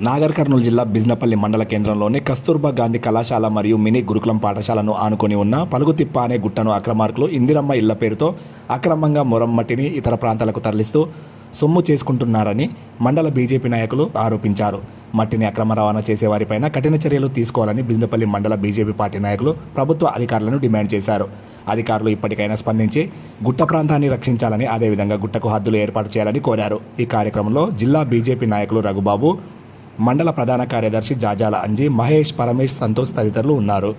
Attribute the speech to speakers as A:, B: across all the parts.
A: నాగర్ కర్నూలు జిల్లా బిజ్నపల్లి మండల కేంద్రంలోని కస్తూర్బా గాంధీ కళాశాల మరియు మినీ గురుకులం పాఠశాలను ఆనుకొని ఉన్న పలుగుతిప్ప అనే గుట్టను అక్రమార్కులు ఇందిరమ్మ ఇళ్ళ పేరుతో అక్రమంగా మొరమ్మటిని ఇతర ప్రాంతాలకు తరలిస్తూ సొమ్ము చేసుకుంటున్నారని మండల బీజేపీ నాయకులు ఆరోపించారు. మట్టిని అక్రమ రవాణా చేసేవారిపైన కఠిన చర్యలు తీసుకోవాలని బిజ్నపల్లి మండల బీజేపీ పార్టీ నాయకులు ప్రభుత్వ అధికారులను డిమాండ్ చేశారు. అధికారులు ఇప్పటికైనా స్పందించి గుట్ట ప్రాంతాన్ని రక్షించాలని అదేవిధంగా గుట్టకు హద్దులు ఏర్పాటు చేయాలని కోరారు. ఈ కార్యక్రమంలో జిల్లా బీజేపీ నాయకులు రఘుబాబు మండల ప్రధాన కార్యదర్శి జాజాల అంజీ మహేష్ పరమేష్ సంతోష్ తదితరులు ఉన్నారు.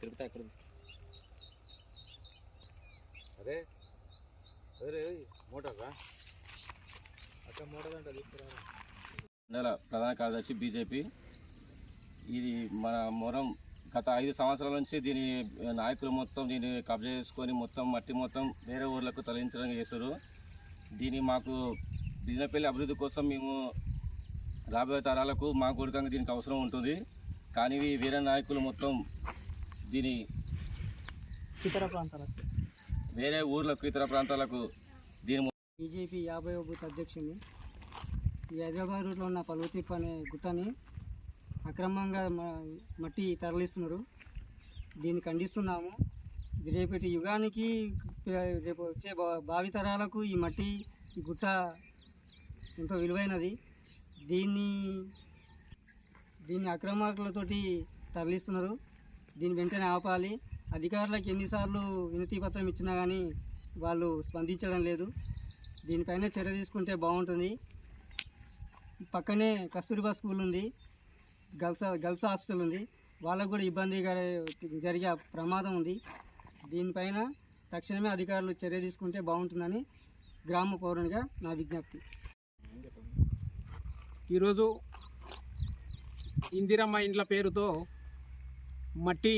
B: తిరుపతి ఎక్కడ అరే అరే మోటార్ అక్కడ మోటార్ అంటే తీసుకురా ప్రధాన కార్యదర్శి బీజేపీ. ఇది మన మొరం గత ఐదు సంవత్సరాల నుంచి దీని నాయకులు మొత్తం దీన్ని కబ్జా చేసుకొని మొత్తం మట్టి మొత్తం వేరే ఊర్లకు తరలించడం చేశారు. దీన్ని మాకు బిజినపల్లి అభివృద్ధి కోసం మేము రాబోయే తరాలకు మా కూడికంగా దీనికి అవసరం ఉంటుంది. కానీ వేరే నాయకులు మొత్తం దీని
C: ఇతర ప్రాంతాలకు.
B: వేరే ఊర్లకు ఇతర ప్రాంతాలకు దీని
C: బీజేపీ యాభై బూత్ అధ్యక్షుని ఈ హైదరాబాద్ రూట్లో ఉన్న పలువుతిప్ప అనే గుట్టని అక్రమంగా మట్టి తరలిస్తున్నారు. దీన్ని ఖండిస్తున్నాము. రేపటి యుగానికి రేపు వచ్చే భావితరాలకు ఈ మట్టి గుట్ట ఎంతో విలువైనది. దీన్ని దీన్ని అక్రమార్కులతోటి తరలిస్తున్నారు. దీన్ని వెంటనే ఆపాలి. అధికారులకు ఎన్నిసార్లు వినతి పత్రం ఇచ్చినా కానీ వాళ్ళు స్పందించడం లేదు. దీనిపైన చర్య తీసుకుంటే బాగుంటుంది. పక్కనే కస్తూరిబా స్కూల్ ఉంది. గర్ల్స్ గర్ల్స్ హాస్టల్ ఉంది. వాళ్ళకు కూడా ఇబ్బంది జరిగే ప్రమాదం ఉంది. దీనిపైన తక్షణమే అధికారులు చర్య తీసుకుంటే బాగుంటుందని గ్రామ పౌరునిగా నా విజ్ఞప్తి.
D: ఈరోజు ఇందిరమ్మ ఇండ్ల పేరుతో మట్టి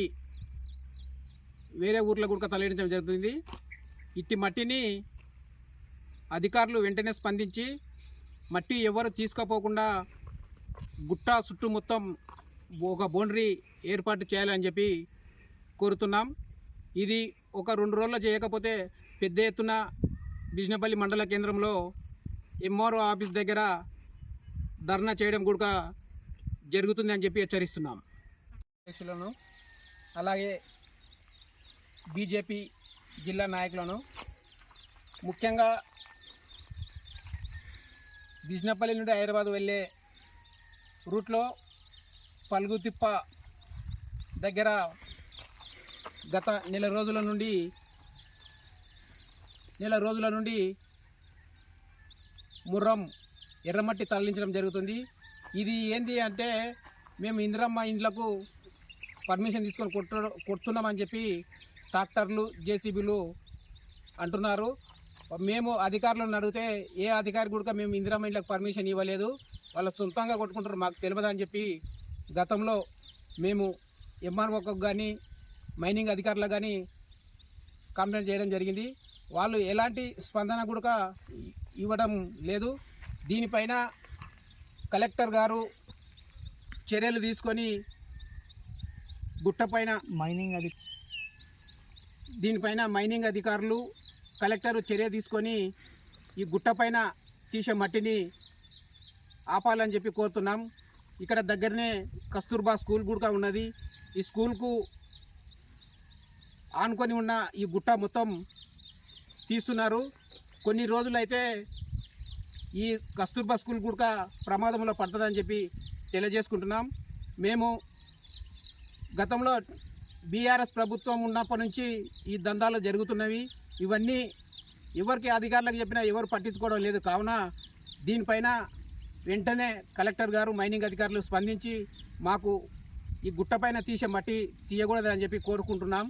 D: వేరే ఊర్లో కూడా తరలించడం జరుగుతుంది. ఇట్టి మట్టిని అధికారులు వెంటనే స్పందించి మట్టి ఎవరు తీసుకోపోకుండా గుట్ట చుట్టూ మొత్తం ఒక బౌండరీ ఏర్పాటు చేయాలని చెప్పి కోరుతున్నాం. ఇది ఒక రెండు రోజుల్లో చేయకపోతే పెద్ద ఎత్తున బిజినపల్లి మండల కేంద్రంలో ఎంఆర్ఓ ఆఫీస్ దగ్గర ధర్నా చేయడం కూడా జరుగుతుంది అని చెప్పి హెచ్చరిస్తున్నాం. అధ్యక్షులను అలాగే బీజేపీ జిల్లా నాయకులను ముఖ్యంగా బిజినపల్లి నుండి హైదరాబాద్ వెళ్ళే రూట్లో పలుగుతిప్ప దగ్గర గత నెల రోజుల నుండి నెల రోజుల నుండి ముర్రం ఎర్రమట్టి తరలించడం జరుగుతుంది. ఇది ఏంది అంటే మేము ఇందిరమ్మ ఇండ్లకు పర్మిషన్ తీసుకొని కొట్ట కొడుతున్నామని చెప్పి ట్రాక్టర్లు జేసీబీలు అంటున్నారు. మేము అధికారులను అడిగితే ఏ అధికారి కూడా మేము ఇందిరమ్మ ఇండ్లకు పర్మిషన్ ఇవ్వలేదు. వాళ్ళు సొంతంగా కొట్టుకుంటారు మాకు తెలియదని చెప్పి గతంలో మేము ఎంఆర్ఓకు కానీ మైనింగ్ అధికారులకు కానీ కంప్లైంట్ చేయడం జరిగింది. వాళ్ళు ఎలాంటి స్పందన కూడా ఇవ్వడం లేదు. దీనిపైన కలెక్టర్ గారు చర్యలు తీసుకొని గుట్టపైన
C: మైనింగ్ అది
D: దీనిపైన మైనింగ్ అధికారులు కలెక్టర్ చర్య తీసుకొని ఈ గుట్టపైన తీసే మట్టిని ఆపాలని చెప్పి కోరుతున్నాం. ఇక్కడ దగ్గరనే కస్తూర్బా స్కూల్ కూడా ఉన్నది. ఈ స్కూల్కు ఆనుకొని ఉన్న ఈ గుట్ట మొత్తం తీస్తున్నారు. కొన్ని రోజులైతే ఈ కస్తూర్బా స్కూల్ కూడా ప్రమాదంలో పడుతుందని చెప్పి తెలియజేసుకుంటున్నాం. మేము గతంలో బీఆర్ఎస్ ప్రభుత్వం ఉన్నప్పటి నుంచి ఈ దందాలు జరుగుతున్నవి. ఇవన్నీ ఎవరికి అధికారులకు చెప్పినా ఎవరు పట్టించుకోవడం లేదు. కావున దీనిపైన వెంటనే కలెక్టర్ గారు మైనింగ్ అధికారులు స్పందించి మాకు ఈ గుట్టపైన తీసే మట్టి తీయకూడదని చెప్పి కోరుకుంటున్నాం.